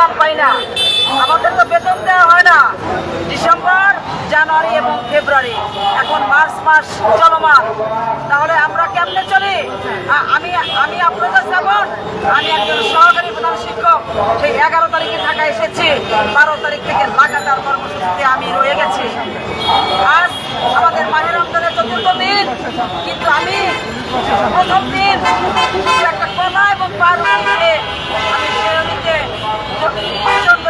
অনুদান পাই না। আমাদের তো বেতন দেওয়া হয় না। ডিসেম্বর, জানুয়ারি এবং ফেব্রুয়ারি। এখন মার্চ মাস চলমান। তাহলে আমরা কেমনে চলি? আমি আমি আপনাদের যেমন, আমি একজন সহকারী প্রধান শিক্ষক, সেই এগারো তারিখে ঢাকা এসেছি। বারো তারিখ থেকে লাগাতার কর্মসূচিতে আমি রয়ে গেছি। আজ আমাদের মাহের রমজানের চতুর্থ দিন, কিন্তু আমি প্রথম দিন শুধু একটা কলা এবং পাউরুটি দিয়ে আমি শেরনিতে অর্জন করেছিলাম তারপরে আমি মহিলা হয়ে হোটেলে যাওয়ার পক্ষে সম্ভব না। তারপরে শুধুমাত্র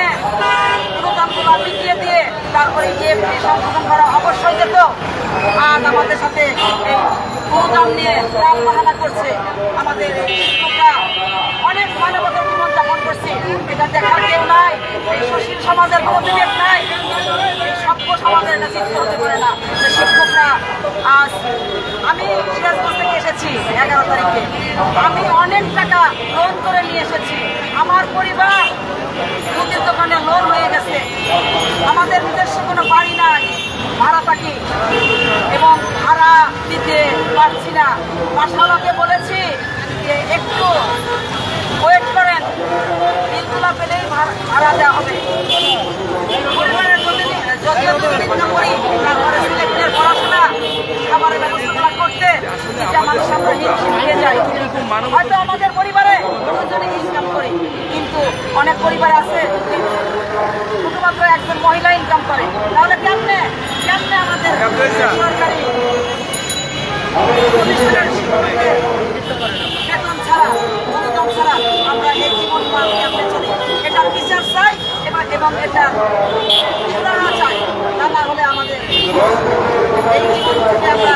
তারপরে ইএফটি সংশোধন করা অবশ্যই যেত। আজ আমাদের সাথে এই নিয়ে করছে আমাদের শিক্ষকরা। অনেক মানবতার জীবন যাপন করছে। এটা দেখার কেউ নাই, এই সুশীল সমাজের কোনো বিবেক নাই। সভ্য সমাজের এটা চিন্তা হতে পারে না। যে শিক্ষকরা, আজ আমি সিরাজগঞ্জ থেকে এসেছি এগারো তারিখে। আমি অনেক টাকা লোন করে নিয়ে এসেছি। আমার পরিবার মুদির দোকানে কোনো বাড়ি নাই ভাড়া থাকি এবং ভাড়া দিতে পারছি না। বাসাওয়ালাকে বলেছি যে একটু ওয়েট করেন। বিলগুলো পেলেই ভাড়া- দেওয়া হবে। পড়াশোনা করতে আমরা হয়তো আমাদের পরিবারে দুজনে ইনকাম করি, কিন্তু অনেক পরিবার আছে শুধুমাত্র একজন মহিলা ইনকাম করে। তাহলে কেমনে? কেমনে আমাদের সরকারি প্রতিষ্ঠানের ছাড়া, অনুদান ছাড়া আমরা এই জীবন মান কেমনে চলি? এটার বিচার চাই এবং এবং এটা সুরাহা চাই। তা না হলে আমাদের এই জীবন আমরা